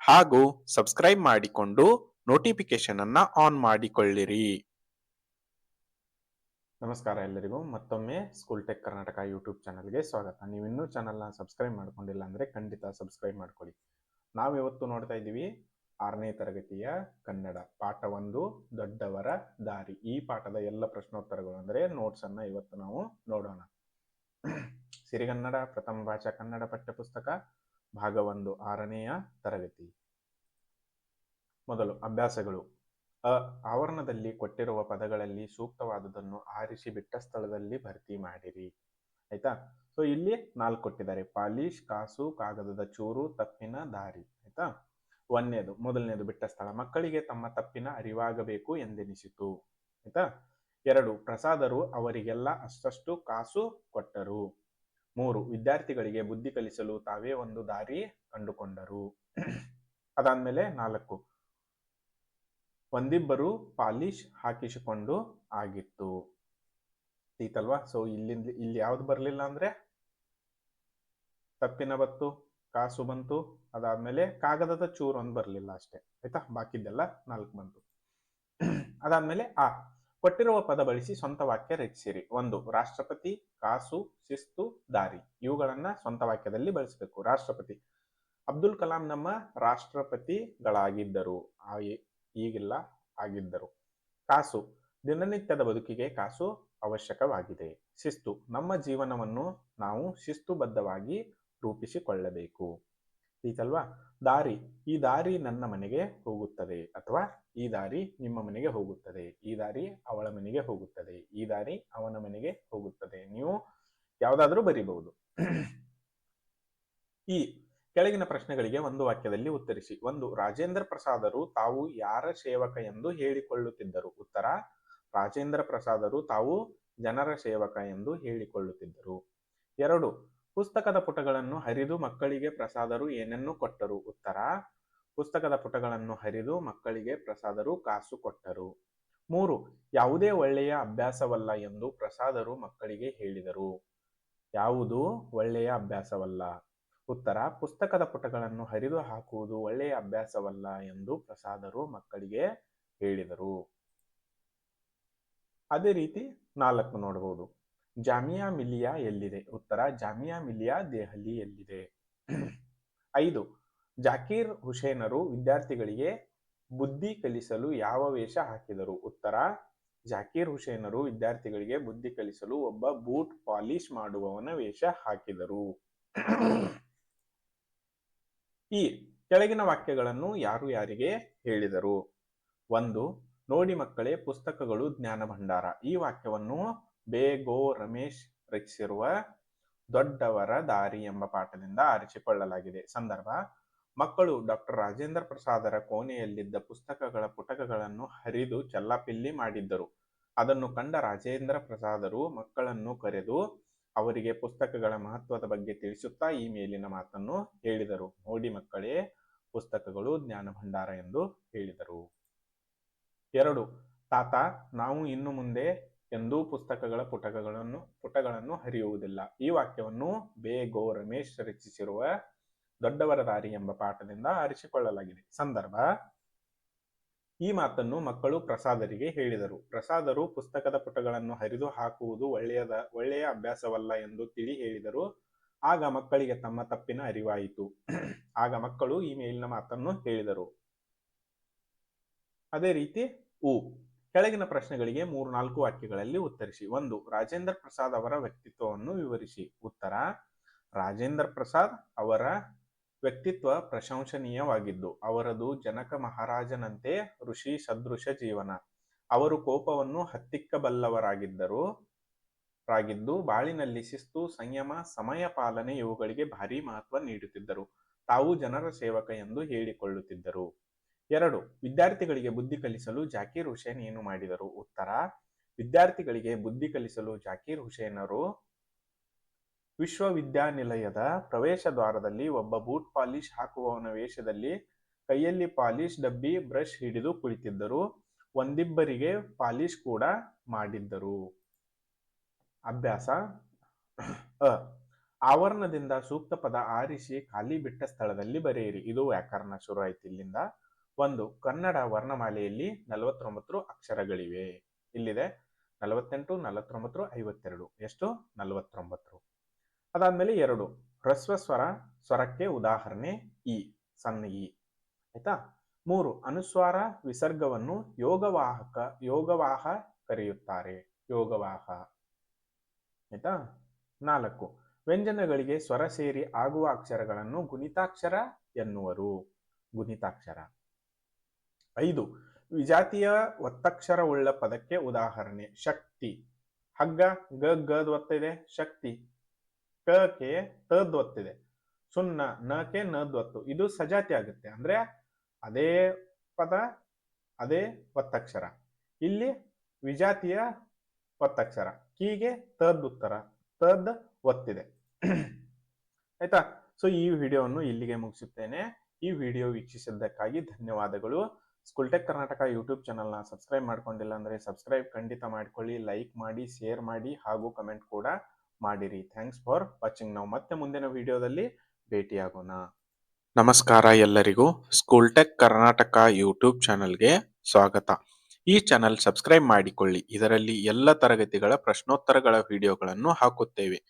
ಹಾಗೂ ಸಬ್ಸ್ಕ್ರೈಬ್ ಮಾಡಿಕೊಂಡು ನೋಟಿಫಿಕೇಶನ್ ಅನ್ನ ಆನ್ ಮಾಡಿಕೊಳ್ಳಿರಿ. ನಮಸ್ಕಾರ ಎಲ್ಲರಿಗೂ. ಮತ್ತೊಮ್ಮೆ ಸ್ಕೂಲ್ ಟೆಕ್ ಕರ್ನಾಟಕ ಯೂಟ್ಯೂಬ್ ಚಾನಲ್ಗೆ ಸ್ವಾಗತ. ನೀವು ಇನ್ನೂ ಚಾನಲ್ನ ಸಬ್ಸ್ಕ್ರೈಬ್ ಮಾಡ್ಕೊಂಡಿಲ್ಲ ಅಂದ್ರೆ ಖಂಡಿತ ಸಬ್ಸ್ಕ್ರೈಬ್ ಮಾಡ್ಕೊಳ್ಳಿ. ನಾವು ಇವತ್ತು ನೋಡ್ತಾ ಇದ್ದೀವಿ ಆರನೇ ತರಗತಿಯ ಕನ್ನಡ ಪಾಠ ಒಂದು, ದೊಡ್ಡವರ ದಾರಿ. ಈ ಪಾಠದ ಎಲ್ಲ ಪ್ರಶ್ನೋತ್ತರಗಳು ಅಂದ್ರೆ ನೋಟ್ಸ್ ಅನ್ನ ಇವತ್ತು ನಾವು ನೋಡೋಣ. ಸಿರಿಗನ್ನಡ, ಪ್ರಥಮ ಭಾಷಾ ಕನ್ನಡ ಪಠ್ಯಪುಸ್ತಕ ಭಾಗ ಒಂದು ಆರನೆಯ ತರಗತಿ. ಮೊದಲು ಅಭ್ಯಾಸಗಳು. ಅ ಆವರಣದಲ್ಲಿ ಕೊಟ್ಟಿರುವ ಪದಗಳಲ್ಲಿ ಸೂಕ್ತವಾದುದನ್ನು ಆರಿಸಿ ಬಿಟ್ಟ ಸ್ಥಳದಲ್ಲಿ ಭರ್ತಿ ಮಾಡಿರಿ. ಆಯ್ತಾ? ಸೊ ಇಲ್ಲಿ ನಾಲ್ಕು ಕೊಟ್ಟಿದ್ದಾರೆ. ಪಾಲಿಶ್, ಕಾಸು, ಕಾಗದದ ಚೂರು, ತಪ್ಪಿನ ದಾರಿ. ಆಯ್ತಾ? ಒಂದನೇದು, ಮೊದಲನೇದು ಬಿಟ್ಟ ಸ್ಥಳ. ಮಕ್ಕಳಿಗೆ ತಮ್ಮ ತಪ್ಪಿನ ಅರಿವಾಗಬೇಕು ಎಂದೆನಿಸಿತು. ಆಯ್ತಾ? ಎರಡು, ಪ್ರಸಾದರು ಅವರಿಗೆಲ್ಲ ಅಷ್ಟಷ್ಟು ಕಾಸು ಕೊಟ್ಟರು. ಮೂರು, ವಿದ್ಯಾರ್ಥಿಗಳಿಗೆ ಬುದ್ಧಿ ಕಲಿಸಲು ತಾವೇ ಒಂದು ದಾರಿ ಕಂಡುಕೊಂಡರು. ಅದಾದ್ಮೇಲೆ ನಾಲ್ಕು, ಒಂದಿಬ್ಬರು ಪಾಲಿಶ್ ಹಾಕಿಸಿಕೊಂಡು ಆಗಿತ್ತು. ಈತಲ್ವಾ? ಸೊ ಇಲ್ಲಿಂದ, ಇಲ್ಲಿ ಯಾವ್ದು ಬರಲಿಲ್ಲ ಅಂದ್ರೆ? ತಪ್ಪಿನ ಬತ್ತು, ಕಾಸು ಬಂತು, ಅದಾದ್ಮೇಲೆ ಕಾಗದದ ಚೂರು ಒಂದು ಬರಲಿಲ್ಲ ಅಷ್ಟೇ. ಆಯ್ತಾ? ಬಾಕಿದ್ದೆಲ್ಲ ನಾಲ್ಕು ಬಂತು. ಅದಾದ್ಮೇಲೆ ಆ ಕೊಟ್ಟಿರುವ ಪದ ಬಳಸಿ ಸ್ವಂತ ವಾಕ್ಯ ರಚಿಸಿರಿ. ಒಂದು, ರಾಷ್ಟ್ರಪತಿ, ಕಾಸು, ಶಿಸ್ತು, ದಾರಿ. ಇವುಗಳನ್ನ ಸ್ವಂತ ವಾಕ್ಯದಲ್ಲಿ ಬಳಸಬೇಕು. ರಾಷ್ಟ್ರಪತಿ. ಅಬ್ದುಲ್ ಕಲಾಂ ನಮ್ಮ ರಾಷ್ಟ್ರಪತಿಗಳಾಗಿದ್ದರು. ಈಗಿಲ್ಲ, ಆಗಿದ್ದರು. ಕಾಸು. ದಿನನಿತ್ಯದ ಬದುಕಿಗೆ ಕಾಸು ಅವಶ್ಯಕವಾಗಿದೆ. ಶಿಸ್ತು. ನಮ್ಮ ಜೀವನವನ್ನು ನಾವು ಶಿಸ್ತುಬದ್ಧವಾಗಿ ರೂಪಿಸಿಕೊಳ್ಳಬೇಕು. ಈತಲ್ವಾ ದಾರಿ. ಈ ದಾರಿ ನನ್ನ ಮನೆಗೆ ಹೋಗುತ್ತದೆ ಅಥವಾ ಈ ದಾರಿ ನಿಮ್ಮ ಮನೆಗೆ ಹೋಗುತ್ತದೆ. ಈ ದಾರಿ ಅವಳ ಮನೆಗೆ ಹೋಗುತ್ತದೆ. ಈ ದಾರಿ ಅವನ ಮನೆಗೆ ಹೋಗುತ್ತದೆ. ನೀವು ಯಾವುದಾದ್ರೂ ಬರಿಬಹುದು. ಈ ಕೆಳಗಿನ ಪ್ರಶ್ನೆಗಳಿಗೆ ಒಂದು ವಾಕ್ಯದಲ್ಲಿ ಉತ್ತರಿಸಿ. ಒಂದು, ರಾಜೇಂದ್ರ ಪ್ರಸಾದರು ತಾವು ಯಾರ ಸೇವಕ ಎಂದು ಹೇಳಿಕೊಳ್ಳುತ್ತಿದ್ದರು? ಉತ್ತರ, ರಾಜೇಂದ್ರ ಪ್ರಸಾದರು ತಾವು ಜನರ ಸೇವಕ ಎಂದು ಹೇಳಿಕೊಳ್ಳುತ್ತಿದ್ದರು. ಎರಡು ಪುಸ್ತಕದ ಪುಟಗಳನ್ನು ಹರಿದು ಮಕ್ಕಳಿಗೆ ಪ್ರಸಾದರು, ಏನನ್ನು ಕೊಟ್ಟರು? ಉತ್ತರ, ಪುಸ್ತಕದ ಪುಟಗಳನ್ನು ಹರಿದು ಮಕ್ಕಳಿಗೆ ಪ್ರಸಾದರು, ಕಾಸು ಕೊಟ್ಟರು. ಮೂರು, ಯಾವುದೇ ಒಳ್ಳೆಯ ಅಭ್ಯಾಸವಲ್ಲ ಎಂದು ಪ್ರಸಾದರು ಮಕ್ಕಳಿಗೆ ಹೇಳಿದರು. ಯಾವುದು ಒಳ್ಳೆಯ ಅಭ್ಯಾಸವಲ್ಲ? ಉತ್ತರ, ಪುಸ್ತಕದ ಪುಟಗಳನ್ನು ಹರಿದು ಹಾಕುವುದು ಒಳ್ಳೆಯ ಅಭ್ಯಾಸವಲ್ಲ ಎಂದು ಪ್ರಸಾದರು ಮಕ್ಕಳಿಗೆ ಹೇಳಿದರು. ಅದೇ ರೀತಿ ನಾಲ್ಕು ನೋಡಬಹುದು ಜಾಮಿಯಾ ಮಿಲಿಯಾ ಎಲ್ಲಿದೆ? ಉತ್ತರ, ಜಾಮಿಯಾ ಮಿಲಿಯಾ ದೆಹಲಿ ಎಲ್ಲಿದೆ? ಐದು, ಜಾಕೀರ್ ಹುಸೇನರು ವಿದ್ಯಾರ್ಥಿಗಳಿಗೆ ಬುದ್ಧಿ ಕಲಿಸಲು ಯಾವ ವೇಷ ಹಾಕಿದರು? ಉತ್ತರ, ಜಾಕೀರ್ ಹುಸೇನರು ವಿದ್ಯಾರ್ಥಿಗಳಿಗೆ ಬುದ್ಧಿ ಕಲಿಸಲು ಒಬ್ಬ ಬೂಟ್ ಪಾಲಿಶ್ ಮಾಡುವವನ ವೇಷ ಹಾಕಿದರು. ಈ ಕೆಳಗಿನ ವಾಕ್ಯಗಳನ್ನು ಯಾರು ಯಾರಿಗೆ ಹೇಳಿದರು? ಒಂದು, ನೋಡಿ ಮಕ್ಕಳೇ, ಪುಸ್ತಕಗಳು ಜ್ಞಾನ ಭಂಡಾರ ಈ ವಾಕ್ಯವನ್ನು ಬೇಗೋ ರಮೇಶ್ ರಚಿಸಿರುವ ದೊಡ್ಡವರ ದಾರಿ ಎಂಬ ಪಾಠದಿಂದ ಆರಿಸಿಕೊಳ್ಳಲಾಗಿದೆ. ಸಂದರ್ಭ, ಮಕ್ಕಳು ಡಾಕ್ಟರ್ ರಾಜೇಂದ್ರ ಪ್ರಸಾದರ ಕೋಣೆಯಲ್ಲಿದ್ದ ಪುಸ್ತಕಗಳ ಪುಟಕಗಳನ್ನು ಹರಿದು ಚಲ್ಲಾಪಿಲ್ಲಿ ಮಾಡಿದ್ದರು. ಅದನ್ನು ಕಂಡ ರಾಜೇಂದ್ರ ಪ್ರಸಾದರು ಮಕ್ಕಳನ್ನು ಕರೆದು ಅವರಿಗೆ ಪುಸ್ತಕಗಳ ಮಹತ್ವದ ಬಗ್ಗೆ ತಿಳಿಸುತ್ತಾ ಈ ಮೇಲಿನ ಮಾತನ್ನು ಹೇಳಿದರು. ನೋಡಿ ಮಕ್ಕಳೇ, ಪುಸ್ತಕಗಳು ಜ್ಞಾನ ಭಂಡಾರ ಎಂದು ಹೇಳಿದರು. ಎರಡು, ತಾತ, ನಾವು ಇನ್ನು ಮುಂದೆ ಎಂದೂ ಪುಸ್ತಕಗಳ ಪುಟಕಗಳನ್ನು, ಪುಟಗಳನ್ನು ಹರಿಯುವುದಿಲ್ಲ. ಈ ವಾಕ್ಯವನ್ನು ಬೇಗೋ ರಮೇಶ್ ರಚಿಸಿರುವ ದೊಡ್ಡವರ ದಾರಿ ಎಂಬ ಪಾಠದಿಂದ ಆರಿಸಿಕೊಳ್ಳಲಾಗಿದೆ. ಸಂದರ್ಭ. ಈ ಮಾತನ್ನು ಮಕ್ಕಳು ಪ್ರಸಾದರಿಗೆ ಹೇಳಿದರು. ಪ್ರಸಾದರು ಪುಸ್ತಕದ ಪುಟಗಳನ್ನು ಹರಿದು ಹಾಕುವುದು ಒಳ್ಳೆಯದ, ಒಳ್ಳೆಯ ಅಭ್ಯಾಸವಲ್ಲ ಎಂದು ತಿಳಿ ಹೇಳಿದರು. ಆಗ ಮಕ್ಕಳಿಗೆ ತಮ್ಮ ತಪ್ಪಿನ ಅರಿವಾಯಿತು. ಆಗ ಮಕ್ಕಳು ಈ ಮೇಲಿನ ಮಾತನ್ನು ಹೇಳಿದರು. ಅದೇ ರೀತಿ ಉ ಕೆಳಗಿನ ಪ್ರಶ್ನೆಗಳಿಗೆ ಮೂರು ನಾಲ್ಕು ವಾಕ್ಯಗಳಲ್ಲಿ ಉತ್ತರಿಸಿ. ಒಂದು, ರಾಜೇಂದ್ರ ಪ್ರಸಾದ್ ಅವರ ವ್ಯಕ್ತಿತ್ವವನ್ನು ವಿವರಿಸಿ. ಉತ್ತರ, ರಾಜೇಂದ್ರ ಪ್ರಸಾದ್ ಅವರ ವ್ಯಕ್ತಿತ್ವ ಪ್ರಶಂಸನೀಯವಾಗಿದ್ದು, ಅವರದು ಜನಕ ಮಹಾರಾಜನಂತೆ ಋಷಿ ಸದೃಶ ಜೀವನ. ಅವರು ಕೋಪವನ್ನು ಹತ್ತಿಕ್ಕಬಲ್ಲವರಾಗಿದ್ದರು, ರಾಗಿದ್ದು ಬಾಳಿನಲ್ಲಿ ಶಿಸ್ತು, ಸಂಯಮ, ಸಮಯ ಪಾಲನೆ ಇವುಗಳಿಗೆ ಭಾರಿ ಮಹತ್ವ ನೀಡುತ್ತಿದ್ದರು. ತಾವು ಜನರ ಸೇವಕ ಎಂದು ಹೇಳಿಕೊಳ್ಳುತ್ತಿದ್ದರು. ಎರಡು, ವಿದ್ಯಾರ್ಥಿಗಳಿಗೆ ಬುದ್ಧಿ ಕಲಿಸಲು ಜಾಕೀರ್ ಹುಸೇನ್ ಏನು ಮಾಡಿದರು? ಉತ್ತರ, ವಿದ್ಯಾರ್ಥಿಗಳಿಗೆ ಬುದ್ಧಿ ಕಲಿಸಲು ಜಾಕೀರ್ ಹುಸೇನರು ವಿಶ್ವವಿದ್ಯಾನಿಲಯದ ಪ್ರವೇಶ ದ್ವಾರದಲ್ಲಿ ಒಬ್ಬ ಬೂಟ್ ಪಾಲಿಶ್ ಹಾಕುವವನ ವೇಷದಲ್ಲಿ ಕೈಯಲ್ಲಿ ಪಾಲಿಶ್ ಡಬ್ಬಿ, ಬ್ರಷ್ ಹಿಡಿದು ಕುಳಿತಿದ್ದರು. ಒಂದಿಬ್ಬರಿಗೆ ಪಾಲಿಶ್ ಕೂಡ ಮಾಡಿದ್ದರು. ಅಭ್ಯಾಸ, ಅ, ಆವರಣದಿಂದ ಸೂಕ್ತ ಪದ ಆರಿಸಿ ಖಾಲಿ ಬಿಟ್ಟ ಸ್ಥಳದಲ್ಲಿ ಬರೆಯಿರಿ. ಇದು ವ್ಯಾಕರಣ ಶುರು ಆಯ್ತು ಇಲ್ಲಿಂದ. ಒಂದು ಕನ್ನಡ ವರ್ಣಮಾಲೆಯಲ್ಲಿ ನಲವತ್ತೊಂಬತ್ತು ಅಕ್ಷರಗಳಿವೆ. ಇಲ್ಲಿದೆ ನಲವತ್ತೆಂಟು, ನಲವತ್ತೊಂಬತ್ತು, ಐವತ್ತೆರಡು. ಎಷ್ಟು? ನಲವತ್ತೊಂಬತ್ತು. ಅದಾದ್ಮೇಲೆ ಎರಡು. ಹ್ರಸ್ವ ಸ್ವರ, ಸ್ವರಕ್ಕೆ ಉದಾಹರಣೆ ಇ, ಸಣ್ಣ ಇ. ಆಯ್ತಾ? ಮೂರು. ಅನುಸ್ವಾರ ವಿಸರ್ಗವನ್ನು ಯೋಗವಾಹಕ, ಯೋಗವಾಹ ಕರೆಯುತ್ತಾರೆ. ಯೋಗವಾಹ. ಆಯ್ತಾ? ನಾಲ್ಕು. ವ್ಯಂಜನಗಳಿಗೆ ಸ್ವರ ಸೇರಿ ಆಗುವ ಅಕ್ಷರಗಳನ್ನು ಗುಣಿತಾಕ್ಷರ ಎನ್ನುವರು. ಗುಣಿತಾಕ್ಷರ. ಐದು, ವಿಜಾತಿಯ ಒತ್ತಕ್ಷರವುಳ್ಳ ಪದಕ್ಕೆ ಉದಾಹರಣೆ, ಶಕ್ತಿ. ಹಗ್ಗ, ಗ ಗದ್ ಒತ್ತಿದೆ, ಶಕ್ತಿ. ಕ, ಕೆ ತದ್ ಒತ್ತಿದೆ. ಸುನ್ನ ನ, ಕೆ ನದ್ ಒತ್ತು. ಇದು ಸಜಾತಿ ಆಗುತ್ತೆ. ಅಂದ್ರೆ ಅದೇ ಪದ, ಅದೇ ಒತ್ತಕ್ಷರ. ಇಲ್ಲಿ ವಿಜಾತಿಯ ಒತ್ತಕ್ಷರ. ಕೀಗೆ ತದ್ ಉತ್ತರ. ತದ್ ಒತ್ತಿದೆ. ಆಯ್ತಾ? ಸೊ ಈ ವಿಡಿಯೋವನ್ನು ಇಲ್ಲಿಗೆ ಮುಗಿಸುತ್ತೇನೆ. ಈ ವಿಡಿಯೋ ವೀಕ್ಷಿಸಿದ್ದಕ್ಕಾಗಿ ಧನ್ಯವಾದಗಳು. ಸ್ಕೂಲ್ಟೆಕ್ ಕರ್ನಾಟಕ ಯೂಟ್ಯೂಬ್ ಚಾನಲ್ನ ಸಬ್ಸ್ಕ್ರೈಬ್ ಮಾಡ್ಕೊಂಡಿಲ್ಲ ಅಂದರೆ ಸಬ್ಸ್ಕ್ರೈಬ್ ಖಂಡಿತ ಮಾಡ್ಕೊಳ್ಳಿ ಲೈಕ್ ಮಾಡಿ ಶೇರ್ ಮಾಡಿ ಹಾಗೂ ಕಮೆಂಟ್ ಕೂಡ ಮಾಡಿರಿ. ಥ್ಯಾಂಕ್ಸ್ ಫಾರ್ ವಾಚಿಂಗ್ ನಾವು ಮತ್ತೆ ಮುಂದಿನ ವಿಡಿಯೋದಲ್ಲಿ ಭೇಟಿಯಾಗೋಣ. ನಮಸ್ಕಾರ ಎಲ್ಲರಿಗೂ. ಸ್ಕೂಲ್ ಟೆಕ್ ಕರ್ನಾಟಕ ಯೂಟ್ಯೂಬ್ ಚಾನಲ್ಗೆ ಸ್ವಾಗತ. ಈ ಚಾನಲ್ ಸಬ್ಸ್ಕ್ರೈಬ್ ಮಾಡಿಕೊಳ್ಳಿ. ಇದರಲ್ಲಿ ಎಲ್ಲ ತರಗತಿಗಳ ಪ್ರಶ್ನೋತ್ತರಗಳ ವಿಡಿಯೋಗಳನ್ನು ಹಾಕುತ್ತೇವೆ.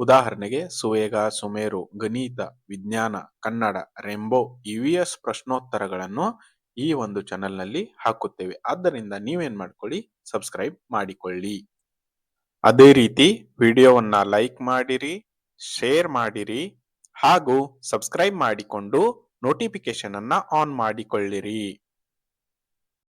ಉದಾಹರಣೆಗೆ ಸುವೇಗ, ಸುಮೇರು, ಗಣಿತ, ವಿಜ್ಞಾನ, ಕನ್ನಡ, ರೆಂಬೋ ಇವಿಎಸ್ ಪ್ರಶ್ನೋತ್ತರಗಳನ್ನು ಈ ಒಂದು ಚಾನೆಲ್ನಲ್ಲಿ ಹಾಕುತ್ತೇವೆ. ಆದ್ದರಿಂದ ನೀವೇನ್ ಮಾಡ್ಕೊಳ್ಳಿ? ಸಬ್ಸ್ಕ್ರೈಬ್ ಮಾಡಿಕೊಳ್ಳಿ. ಅದೇ ರೀತಿ ವಿಡಿಯೋವನ್ನ ಲೈಕ್ ಮಾಡಿರಿ ಶೇರ್ ಮಾಡಿರಿ, ಹಾಗೂ ಸಬ್ಸ್ಕ್ರೈಬ್ ಮಾಡಿಕೊಂಡು ನೋಟಿಫಿಕೇಶನ್ ಅನ್ನ ಆನ್ ಮಾಡಿಕೊಳ್ಳಿರಿ.